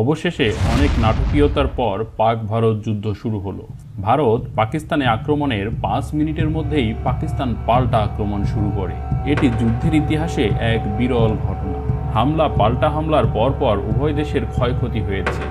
অবশেষে অনেক নাটকীয়তার পর পাক ভারত যুদ্ধ শুরু হলো। ভারত পাকিস্তানে আক্রমণের পাঁচ মিনিটের মধ্যেই পাকিস্তান পাল্টা আক্রমণ শুরু করে। এটি যুদ্ধের ইতিহাসে এক বিরল ঘটনা। হামলা পাল্টা হামলার পরপর উভয় দেশের ক্ষয়ক্ষতি হয়েছে।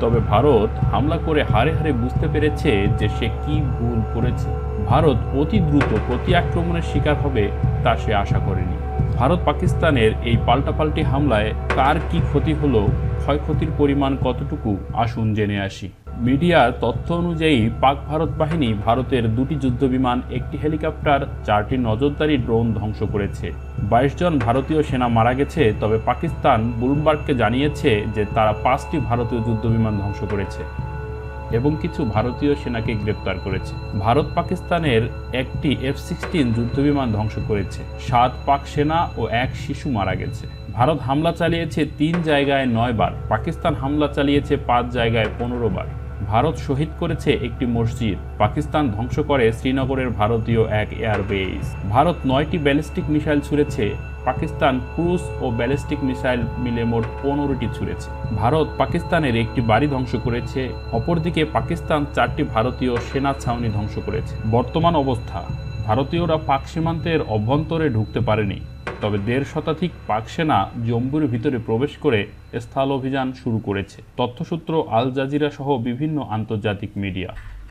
তবে ভারত হামলা করে হারে হারে বুঝতে পেরেছে যে সে কি ভুল করেছে। ভারত অতি দ্রুত প্রতি আক্রমণের শিকার হবে তা সে আশা করেনি। ভারত পাকিস্তানের এই পাল্টাপাল্টি হামলায় কার কি ক্ষতি হলো ক্ষয়ক্ষতির পরিমাণ কতটুকু? আসুন জেনে আসি। মিডিয়ার তথ্য অনুযায়ী পাক ভারত বাহিনী ভারতের দুটি যুদ্ধবিমান, একটি হেলিকপ্টার, চারটি নজরদারি ড্রোন ধ্বংস করেছে। বাইশ জন ভারতীয় সেনা মারা গেছে, তবে পাকিস্তান বুলুমবার্গকে জানিয়েছে যে তারা পাঁচটি ভারতীয় যুদ্ধবিমান ধ্বংস করেছে। এবং কিছু ভারতীয় সেনাকে গ্রেপ্তার করেছে। ভারত পাকিস্তানের একটি এফ সিক্সটিন যুদ্ধবিমান ধ্বংস করেছে। সাত পাক সেনা ও এক শিশু মারা গেছে। ভারত হামলা চালিয়েছে তিন জায়গায় নয় বার। পাকিস্তান হামলা চালিয়েছে পাঁচ জায়গায় পনেরো বার। ভারত শহীদ করেছে একটি মসজিদ। পাকিস্তান ধ্বংস করে শ্রীনগরের ভারতীয় এক এয়ারবেস। ভারত নয়টি ব্যালিস্টিক মিসাইল ছুঁড়েছে পাকিস্তান ক্রুজ ও ব্যালিস্টিক মিসাইল মিলে মোট পনেরোটি ছুঁড়েছে। ভারত পাকিস্তানের একটি বাড়ি ধ্বংস করেছে, অপরদিকে পাকিস্তান চারটি ভারতীয় সেনা ছাউনি ধ্বংস করেছে। বর্তমান অবস্থা, ভারতীয়রা পাক সীমান্তের অভ্যন্তরে ঢুকতে পারেনি, তবে দেড় শতাধিক পাক সেনা জম্বুর ভিতরে প্রবেশ করে স্থল অভিযান শুরু করেছে, তথ্যসূত্র আল জাজিরা সহ বিভিন্ন আন্তর্জাতিক মিডিয়া।